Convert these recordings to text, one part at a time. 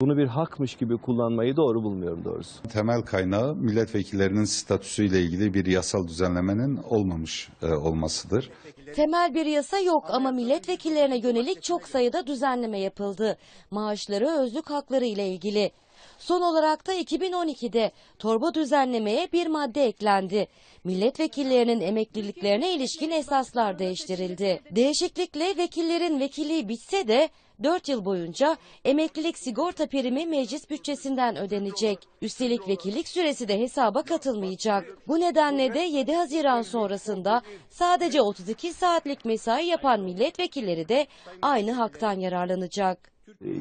Bunu bir hakmış gibi kullanmayı doğru bulmuyorum doğrusu. Temel kaynağı milletvekillerinin statüsüyle ilgili bir yasal düzenlemenin olmamış e, olmasıdır. Temel bir yasa yok ama milletvekillerine yönelik çok sayıda düzenleme yapıldı. Maaşları, özlük hakları ile ilgili. Son olarak da 2012'de torba düzenlemeye bir madde eklendi. Milletvekillerinin emekliliklerine ilişkin esaslar değiştirildi. Değişiklikle vekillerin vekilliği bitse de 4 yıl boyunca emeklilik sigorta primi meclis bütçesinden ödenecek. Üstelik vekillik süresi de hesaba katılmayacak. Bu nedenle de 7 Haziran sonrasında sadece 32 saatlik mesai yapan milletvekilleri de aynı haktan yararlanacak.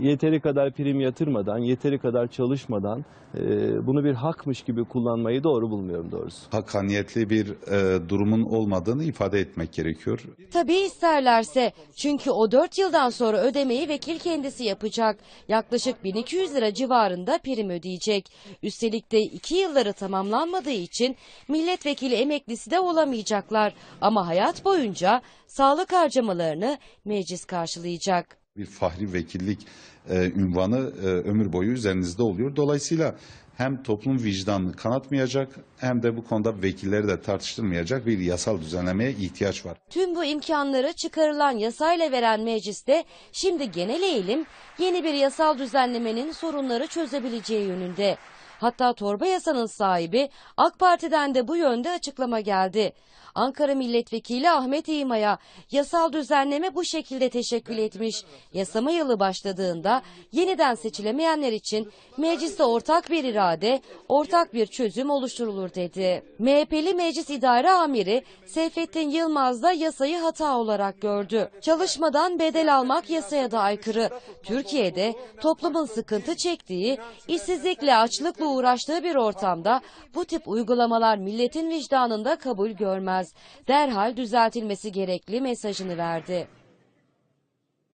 Yeteri kadar prim yatırmadan, yeteri kadar çalışmadan e, bunu bir hakmış gibi kullanmayı doğru bulmuyorum doğrusu. Hakkaniyetli bir e, durumun olmadığını ifade etmek gerekiyor. Tabii isterlerse. Çünkü o 4 yıldan sonra ödemeyi vekil kendisi yapacak. Yaklaşık 1200 lira civarında prim ödeyecek. Üstelik de 2 yılları tamamlanmadığı için milletvekili emeklisi de olamayacaklar. Ama hayat boyunca sağlık harcamalarını meclis karşılayacak. Bir fahri vekillik e, ünvanı e, ömür boyu üzerinizde oluyor. Dolayısıyla hem toplum vicdanını kanatmayacak hem de bu konuda vekilleri de tartıştırmayacak bir yasal düzenlemeye ihtiyaç var. Tüm bu imkanları çıkarılan yasayla veren mecliste şimdi genel eğilim yeni bir yasal düzenlemenin sorunları çözebileceği yönünde. Hatta torba yasanın sahibi AK Parti'den de bu yönde açıklama geldi. Ankara Milletvekili Ahmet İğma'ya yasal düzenleme bu şekilde teşekkül etmiş. Yasama yılı başladığında yeniden seçilemeyenler için mecliste ortak bir irade, ortak bir çözüm oluşturulur dedi. MHP'li Meclis İdare Amiri Seyfettin Yılmaz da yasayı hata olarak gördü. Çalışmadan bedel almak yasaya da aykırı. Türkiye'de toplumun sıkıntı çektiği, işsizlikle açlıkla uğraştığı bir ortamda bu tip uygulamalar milletin vicdanında kabul görmez. Derhal düzeltilmesi gerekli mesajını verdi.